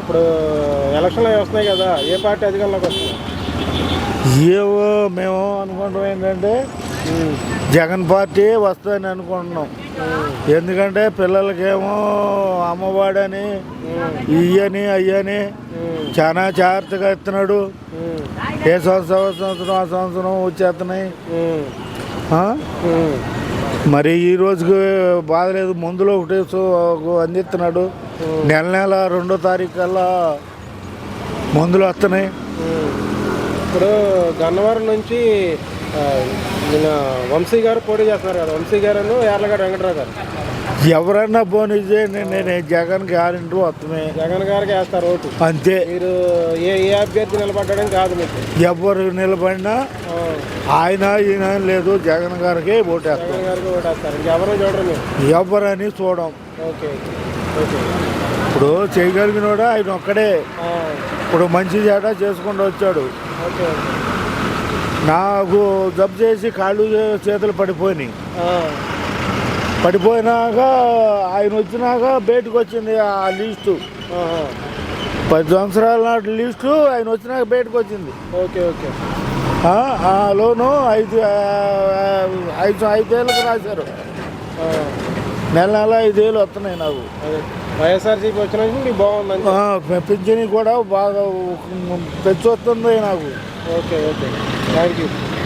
ఇప్పుడు ఎలక్షన్లు వస్తున్నాయి కదా ఏ పార్టీ అధికారంలోకి వస్తుంది? ఏవో మేము అనుకుంటాం ఏంటంటే జగన్ పార్టీ వస్తుందని అనుకుంటున్నాం. ఎందుకంటే పిల్లలకేమో అమ్మవాడని ఇయ్యని అయ్యని చాలా జాగ్రత్తగా ఇస్తున్నాడు. ఏ సంవత్సరం సంవత్సరం ఆ సంవత్సరం వచ్చేస్తున్నాయి? మరి ఈ రోజుకి బాధలేదు మందులు సో- అందిస్తున్నాడు. నెల నెల రెండో తారీఖు కల్లా మందులు వస్తున్నాయి. ఇప్పుడు గన్నవరం నుంచి ఆ, ఈయన వంశీ గారు పోటీ చేస్తున్నారు కదా. వంశీ గారు యార్లగడ్డ వెంకటరావు గారు. ఎవరన్నా పోనీ నేను జగన్ గ్యారెంటీ వస్తామే జగన్ గారికి వేస్తారు ఓటు అంతే. మీరు ఏ ఏ అభ్యర్థి నిలబడ్డం కాదు మీకు. ఎవరు నిలబడినా ఆయన ఈయన లేదు జగన్ గారికి ఓటేస్తాం. జగన్ గారికి ఓటు వేస్తారు ఇంకెవరో చూడరు మీరు? ఎవరని చూడం. Okay okay. ఇప్పుడు చేయగలిగినోడు ఆయన ఒక్కడే. ఆ, ఇప్పుడు మంచి చేట చేసుకుంటూ వచ్చాడు. ఓకే. నాకు జబ్బు చేసి కాళ్ళు చేతులు పడిపోయినాయి. ఆ, పడిపోయినాక ఆయన వచ్చినాక బయటకు వచ్చింది ఆ లిస్టు. పది సంవత్సరాల నాటి లిస్టు ఆయన వచ్చినాక బయటకు వచ్చింది. Okay okay. ఆ, లోను ఐదు ఐదు ఐదేళ్ళకి రాశారు. నెల నెల ఐదేళ్ళు వస్తున్నాయి నాకు. వైఎస్ఆర్సీపీ వచ్చిన నుంచి మీకు బాగుంది పింఛని కూడా బాగా పెంచి వస్తుంది నాకు. Okay okay. Thank you